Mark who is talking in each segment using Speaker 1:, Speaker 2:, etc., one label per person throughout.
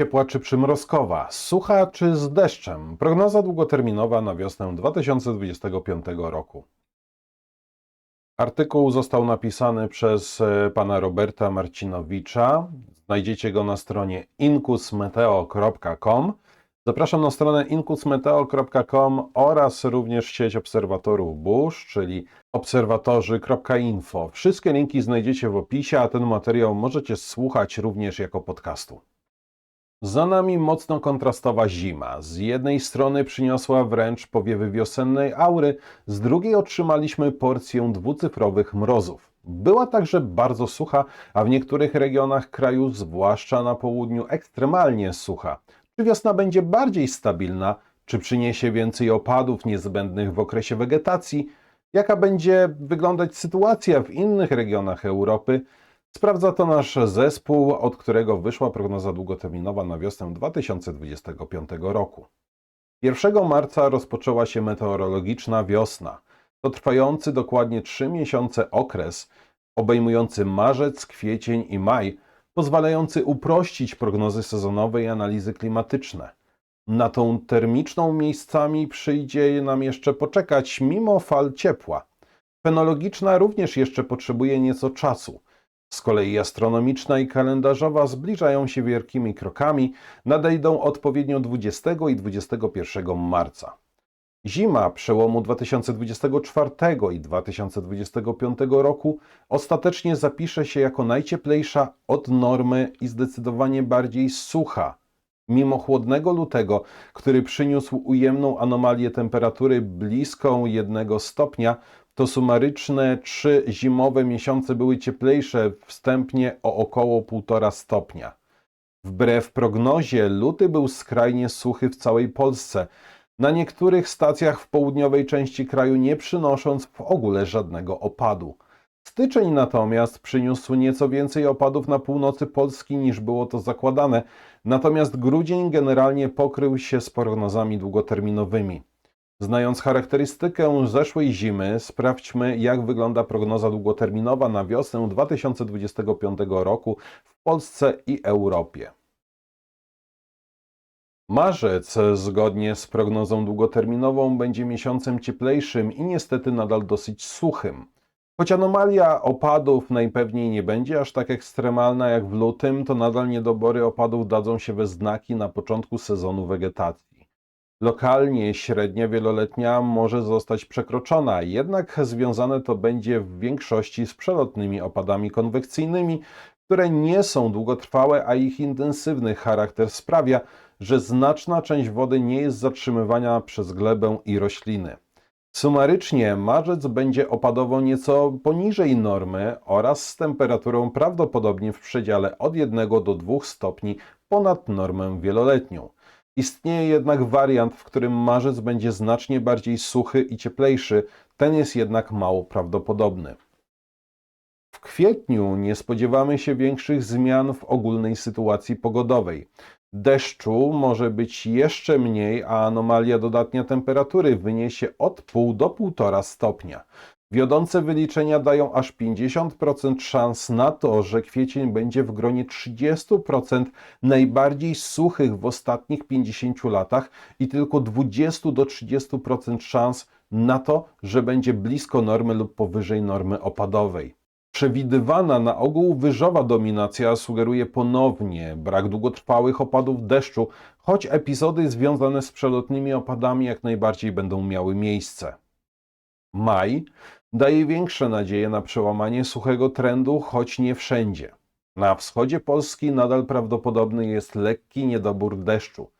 Speaker 1: Ciepła czy przymrozkowa, sucha czy z deszczem? Prognoza długoterminowa na wiosnę 2025 roku. Artykuł został napisany przez e, pana Roberta Marcinowicza. Znajdziecie go na stronie inkusmeteo.com. Zapraszam na stronę inkusmeteo.com oraz również sieć obserwatorów burz, czyli obserwatorzy.info. Wszystkie linki znajdziecie w opisie, a ten materiał możecie słuchać również jako podcastu. Za nami mocno kontrastowa zima. Z jednej strony przyniosła wręcz powiewy wiosennej aury, z drugiej otrzymaliśmy porcję dwucyfrowych mrozów. Była także bardzo sucha, a w niektórych regionach kraju, zwłaszcza na południu, ekstremalnie sucha. Czy wiosna będzie bardziej stabilna? Czy przyniesie więcej opadów niezbędnych w okresie wegetacji? Jaka będzie wyglądać sytuacja w innych regionach Europy? Sprawdza to nasz zespół, od którego wyszła prognoza długoterminowa na wiosnę 2025 roku. 1 marca rozpoczęła się meteorologiczna wiosna. To trwający dokładnie 3 miesiące okres, obejmujący marzec, kwiecień i maj, pozwalający uprościć prognozy sezonowe i analizy klimatyczne. Na tą termiczną miejscami przyjdzie nam jeszcze poczekać mimo fal ciepła. Fenologiczna również jeszcze potrzebuje nieco czasu. Z kolei astronomiczna i kalendarzowa zbliżają się wielkimi krokami, nadejdą odpowiednio 20 i 21 marca. Zima przełomu 2024 i 2025 roku ostatecznie zapisze się jako najcieplejsza od normy i zdecydowanie bardziej sucha. Mimo chłodnego lutego, który przyniósł ujemną anomalię temperatury bliską 1 stopnia, to sumaryczne trzy zimowe miesiące były cieplejsze wstępnie o około 1,5 stopnia. Wbrew prognozie, luty był skrajnie suchy w całej Polsce, na niektórych stacjach w południowej części kraju nie przynosząc w ogóle żadnego opadu. Styczeń natomiast przyniósł nieco więcej opadów na północy Polski niż było to zakładane, natomiast grudzień generalnie pokrył się z prognozami długoterminowymi. Znając charakterystykę zeszłej zimy, sprawdźmy, jak wygląda prognoza długoterminowa na wiosnę 2025 roku w Polsce i Europie. Marzec, zgodnie z prognozą długoterminową, będzie miesiącem cieplejszym i niestety nadal dosyć suchym. Choć anomalia opadów najpewniej nie będzie aż tak ekstremalna jak w lutym, to nadal niedobory opadów dadzą się we znaki na początku sezonu wegetacji. Lokalnie średnia wieloletnia może zostać przekroczona, jednak związane to będzie w większości z przelotnymi opadami konwekcyjnymi, które nie są długotrwałe, a ich intensywny charakter sprawia, że znaczna część wody nie jest zatrzymywana przez glebę i rośliny. Sumarycznie marzec będzie opadowo nieco poniżej normy oraz z temperaturą prawdopodobnie w przedziale od 1 do 2 stopni ponad normę wieloletnią. Istnieje jednak wariant, w którym marzec będzie znacznie bardziej suchy i cieplejszy, ten jest jednak mało prawdopodobny. W kwietniu nie spodziewamy się większych zmian w ogólnej sytuacji pogodowej. Deszczu może być jeszcze mniej, a anomalia dodatnia temperatury wyniesie od pół do 1,5 stopnia. Wiodące wyliczenia dają aż 50% szans na to, że kwiecień będzie w gronie 30% najbardziej suchych w ostatnich 50 latach i tylko 20 do 30% szans na to, że będzie blisko normy lub powyżej normy opadowej. Przewidywana na ogół wyżowa dominacja sugeruje ponownie brak długotrwałych opadów deszczu, choć epizody związane z przelotnymi opadami jak najbardziej będą miały miejsce. Maj daje większe nadzieje na przełamanie suchego trendu, choć nie wszędzie. Na wschodzie Polski nadal prawdopodobny jest lekki niedobór deszczu.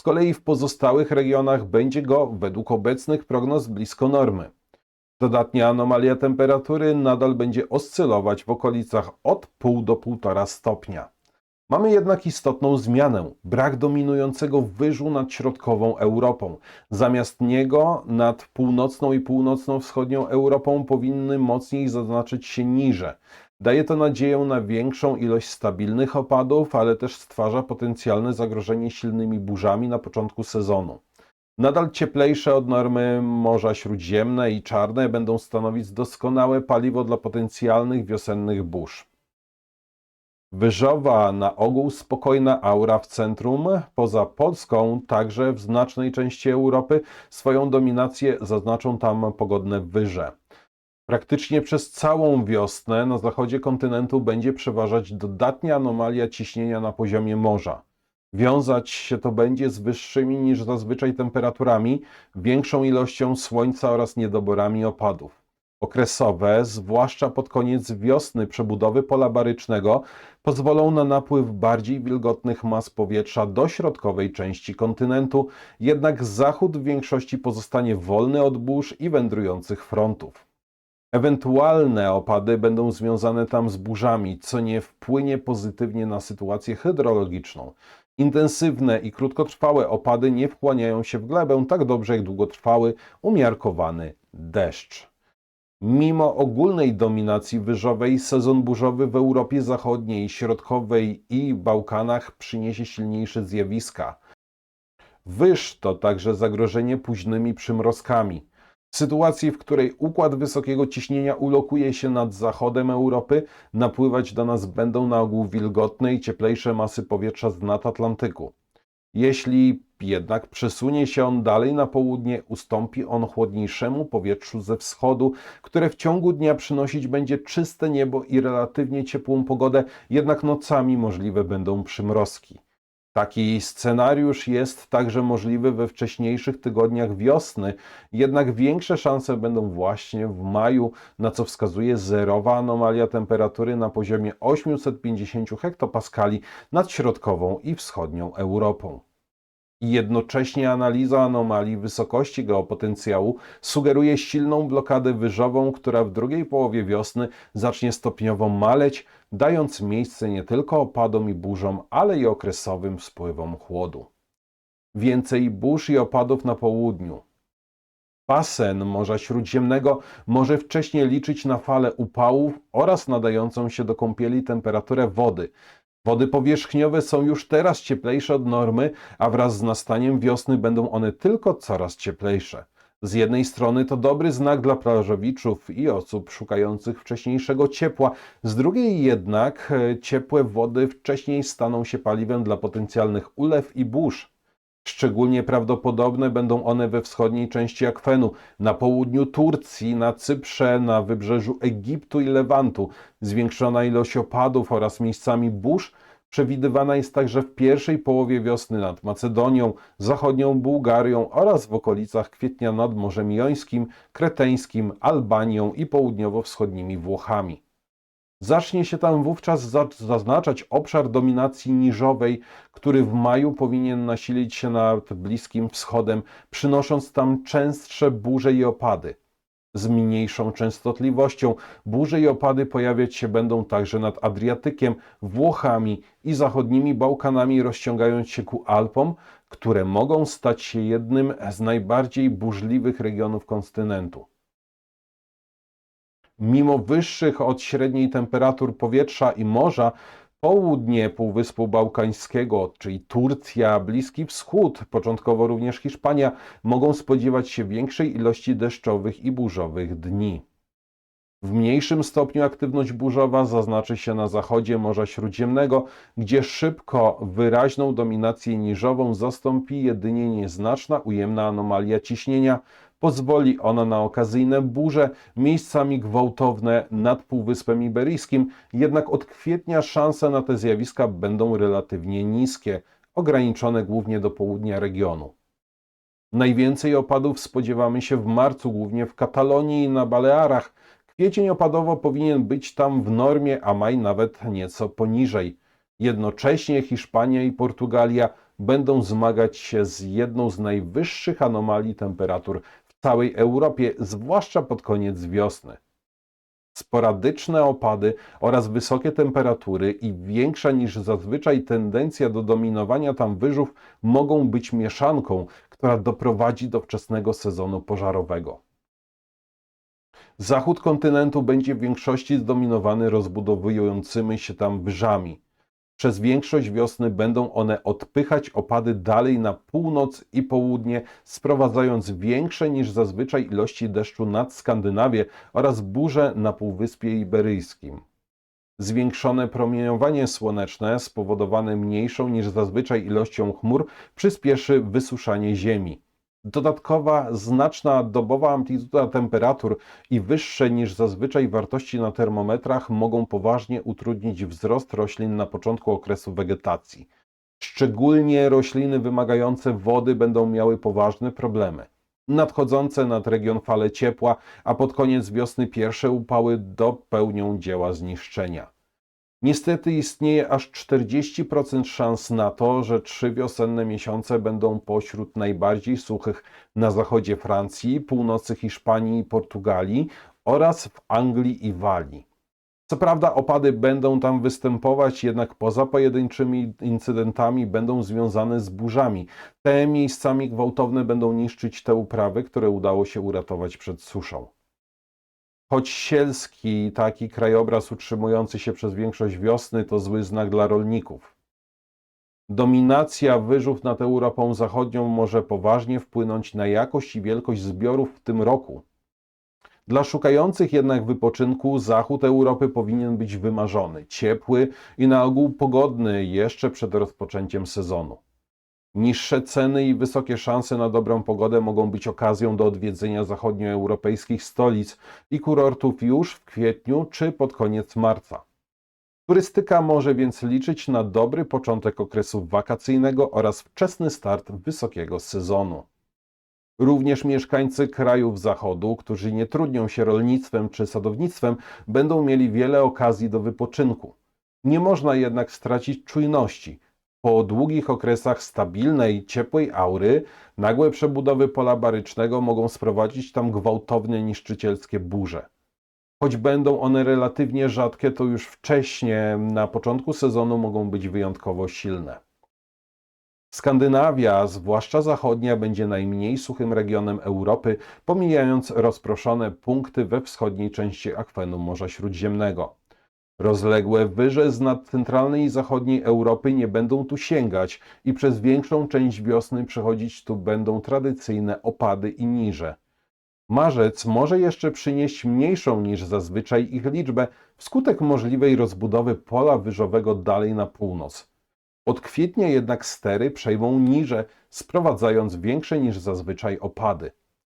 Speaker 1: Z kolei w pozostałych regionach będzie go, według obecnych prognoz, blisko normy. Dodatnia anomalia temperatury nadal będzie oscylować w okolicach od pół do 1,5 stopnia. Mamy jednak istotną zmianę brak dominującego wyżu nad środkową Europą. Zamiast niego nad północną i północno-wschodnią Europą powinny mocniej zaznaczyć się niże. Daje to nadzieję na większą ilość stabilnych opadów, ale też stwarza potencjalne zagrożenie silnymi burzami na początku sezonu. Nadal cieplejsze od normy Morza Śródziemne i Czarne będą stanowić doskonałe paliwo dla potencjalnych wiosennych burz. Wyżowa, na ogół spokojna aura w centrum, poza Polską, także w znacznej części Europy, swoją dominację zaznaczą tam pogodne wyże. Praktycznie przez całą wiosnę na zachodzie kontynentu będzie przeważać dodatnia anomalia ciśnienia na poziomie morza. Wiązać się to będzie z wyższymi niż zazwyczaj temperaturami, większą ilością słońca oraz niedoborami opadów. Okresowe, zwłaszcza pod koniec wiosny przebudowy pola barycznego, pozwolą na napływ bardziej wilgotnych mas powietrza do środkowej części kontynentu, jednak zachód w większości pozostanie wolny od burz i wędrujących frontów. Ewentualne opady będą związane tam z burzami, co nie wpłynie pozytywnie na sytuację hydrologiczną. Intensywne i krótkotrwałe opady nie wchłaniają się w glebę tak dobrze jak długotrwały, umiarkowany deszcz. Mimo ogólnej dominacji wyżowej, sezon burzowy w Europie Zachodniej, Środkowej i Bałkanach przyniesie silniejsze zjawiska. Wyż to także zagrożenie późnymi przymrozkami. Sytuacji, w której układ wysokiego ciśnienia ulokuje się nad zachodem Europy, napływać do nas będą na ogół wilgotne i cieplejsze masy powietrza z nad Atlantyku. Jeśli jednak przesunie się on dalej na południe, ustąpi on chłodniejszemu powietrzu ze wschodu, które w ciągu dnia przynosić będzie czyste niebo i relatywnie ciepłą pogodę, jednak nocami możliwe będą przymrozki. Taki scenariusz jest także możliwy we wcześniejszych tygodniach wiosny, jednak większe szanse będą właśnie w maju, na co wskazuje zerowa anomalia temperatury na poziomie 850 hektopaskali nad środkową i wschodnią Europą. I jednocześnie analiza anomalii wysokości geopotencjału sugeruje silną blokadę wyżową, która w drugiej połowie wiosny zacznie stopniowo maleć, dając miejsce nie tylko opadom i burzom, ale i okresowym spływom chłodu. Więcej burz i opadów na południu. Basen Morza Śródziemnego może wcześniej liczyć na falę upałów oraz nadającą się do kąpieli temperaturę wody. Wody powierzchniowe są już teraz cieplejsze od normy, a wraz z nastaniem wiosny będą one tylko coraz cieplejsze. Z jednej strony to dobry znak dla plażowiczów i osób szukających wcześniejszego ciepła, z drugiej jednak e, ciepłe wody wcześniej staną się paliwem dla potencjalnych ulew i burz. Szczególnie prawdopodobne będą one we wschodniej części akwenu, na południu Turcji, na Cyprze, na wybrzeżu Egiptu i Lewantu. Zwiększona ilość opadów oraz miejscami burz przewidywana jest także w pierwszej połowie wiosny nad Macedonią, zachodnią Bułgarią oraz w okolicach kwietnia nad Morzem Jońskim, Kreteńskim, Albanią i południowo-wschodnimi Włochami. Zacznie się tam wówczas zaznaczać obszar dominacji niżowej, który w maju powinien nasilić się nad Bliskim Wschodem, przynosząc tam częstsze burze i opady. Z mniejszą częstotliwością burze i opady pojawiać się będą także nad Adriatykiem, Włochami i zachodnimi Bałkanami, rozciągając się ku Alpom, które mogą stać się jednym z najbardziej burzliwych regionów kontynentu. Mimo wyższych od średniej temperatur powietrza i morza, południe Półwyspu Bałkańskiego, czyli Turcja, Bliski Wschód, początkowo również Hiszpania, mogą spodziewać się większej ilości deszczowych i burzowych dni. W mniejszym stopniu aktywność burzowa zaznaczy się na zachodzie Morza Śródziemnego, gdzie szybko wyraźną dominację niżową zastąpi jedynie nieznaczna ujemna anomalia ciśnienia, Pozwoli ona na okazyjne burze, miejscami gwałtowne nad Półwyspem Iberyjskim, jednak od kwietnia szanse na te zjawiska będą relatywnie niskie, ograniczone głównie do południa regionu. Najwięcej opadów spodziewamy się w marcu, głównie w Katalonii i na Balearach. Kwiecień opadowo powinien być tam w normie, a maj nawet nieco poniżej. Jednocześnie Hiszpania i Portugalia będą zmagać się z jedną z najwyższych anomalii temperatur całej Europie, zwłaszcza pod koniec wiosny. Sporadyczne opady oraz wysokie temperatury i większa niż zazwyczaj tendencja do dominowania tam wyżów mogą być mieszanką, która doprowadzi do wczesnego sezonu pożarowego. Zachód kontynentu będzie w większości zdominowany rozbudowującymi się tam wyżami. Przez większość wiosny będą one odpychać opady dalej na północ i południe, sprowadzając większe niż zazwyczaj ilości deszczu nad Skandynawię oraz burze na Półwyspie Iberyjskim. Zwiększone promieniowanie słoneczne spowodowane mniejszą niż zazwyczaj ilością chmur przyspieszy wysuszanie Ziemi. Dodatkowa znaczna dobowa amplituda temperatur i wyższe niż zazwyczaj wartości na termometrach mogą poważnie utrudnić wzrost roślin na początku okresu wegetacji. Szczególnie rośliny wymagające wody będą miały poważne problemy. Nadchodzące nad region fale ciepła, a pod koniec wiosny pierwsze upały dopełnią dzieła zniszczenia. Niestety istnieje aż 40% szans na to, że trzy wiosenne miesiące będą pośród najbardziej suchych na zachodzie Francji, północy Hiszpanii i Portugalii oraz w Anglii i Walii. Co prawda opady będą tam występować, jednak poza pojedynczymi incydentami będą związane z burzami. Te miejscami gwałtowne będą niszczyć te uprawy, które udało się uratować przed suszą. Choć sielski taki krajobraz utrzymujący się przez większość wiosny to zły znak dla rolników. Dominacja wyżów nad Europą Zachodnią może poważnie wpłynąć na jakość i wielkość zbiorów w tym roku. Dla szukających jednak wypoczynku zachód Europy powinien być wymarzony, ciepły i na ogół pogodny jeszcze przed rozpoczęciem sezonu. Niższe ceny i wysokie szanse na dobrą pogodę mogą być okazją do odwiedzenia zachodnioeuropejskich stolic i kurortów już w kwietniu czy pod koniec marca. Turystyka może więc liczyć na dobry początek okresu wakacyjnego oraz wczesny start wysokiego sezonu. Również mieszkańcy krajów zachodu, którzy nie trudnią się rolnictwem czy sadownictwem, będą mieli wiele okazji do wypoczynku. Nie można jednak stracić czujności. Po długich okresach stabilnej, ciepłej aury, nagłe przebudowy pola barycznego mogą sprowadzić tam gwałtowne, niszczycielskie burze. Choć będą one relatywnie rzadkie, to już wcześnie, na początku sezonu, mogą być wyjątkowo silne. Skandynawia, zwłaszcza zachodnia, będzie najmniej suchym regionem Europy, pomijając rozproszone punkty we wschodniej części akwenu Morza Śródziemnego. Rozległe wyże z nad centralnej i zachodniej Europy nie będą tu sięgać i przez większą część wiosny przechodzić tu będą tradycyjne opady i niże. Marzec może jeszcze przynieść mniejszą niż zazwyczaj ich liczbę wskutek możliwej rozbudowy pola wyżowego dalej na północ. Od kwietnia jednak stery przejmą niże, sprowadzając większe niż zazwyczaj opady.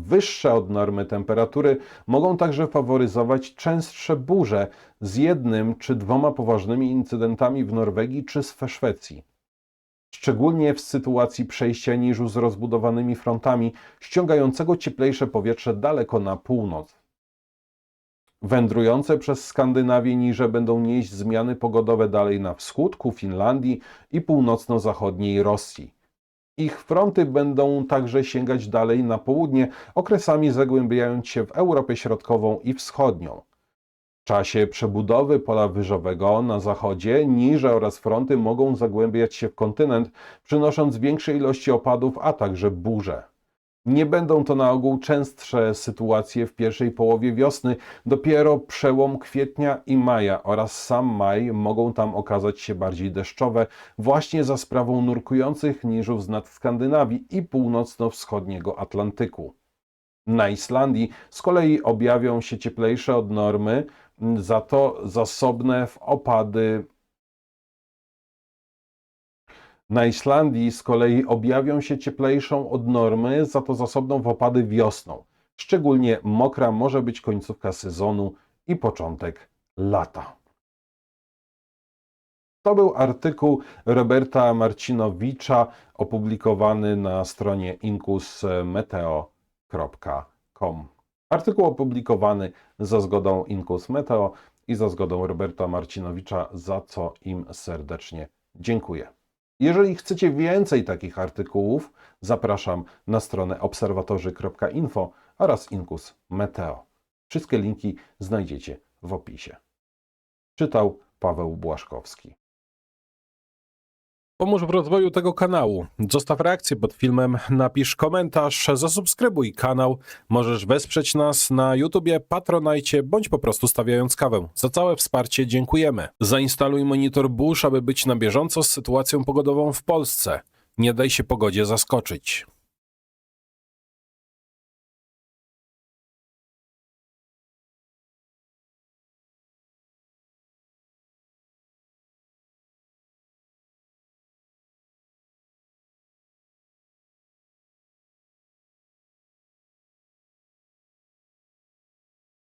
Speaker 1: Wyższe od normy temperatury mogą także faworyzować częstsze burze z jednym czy dwoma poważnymi incydentami w Norwegii czy w Szwecji. Szczególnie w sytuacji przejścia niżu z rozbudowanymi frontami, ściągającego cieplejsze powietrze daleko na północ. Wędrujące przez Skandynawię niże będą nieść zmiany pogodowe dalej na wschód ku Finlandii i północno-zachodniej Rosji. Ich fronty będą także sięgać dalej na południe, okresami zagłębiając się w Europę Środkową i Wschodnią. W czasie przebudowy pola wyżowego na zachodzie niże oraz fronty mogą zagłębiać się w kontynent, przynosząc większe ilości opadów, a także burze. Nie będą to na ogół częstsze sytuacje w pierwszej połowie wiosny, dopiero przełom kwietnia i maja oraz sam maj mogą tam okazać się bardziej deszczowe, właśnie za sprawą nurkujących niżów z nad Skandynawii i północno-wschodniego Atlantyku. Na Islandii z kolei objawią się cieplejsze od normy, za to zasobne w opady na Islandii z kolei objawią się cieplejszą od normy, za to zasobną w opady wiosną. Szczególnie mokra może być końcówka sezonu i początek lata. To był artykuł Roberta Marcinowicza opublikowany na stronie inkusmeteo.com. Artykuł opublikowany za zgodą Inkus Meteo i za zgodą Roberta Marcinowicza, za co im serdecznie dziękuję. Jeżeli chcecie więcej takich artykułów, zapraszam na stronę obserwatorzy.info oraz Inkus Meteo. Wszystkie linki znajdziecie w opisie. Czytał Paweł Błaszkowski. Pomóż w rozwoju tego kanału. Zostaw reakcję pod filmem, napisz komentarz, zasubskrybuj kanał. Możesz wesprzeć nas na YouTubie, Patronajcie bądź po prostu stawiając kawę. Za całe wsparcie dziękujemy. Zainstaluj monitor Bush, aby być na bieżąco z sytuacją pogodową w Polsce. Nie daj się pogodzie zaskoczyć.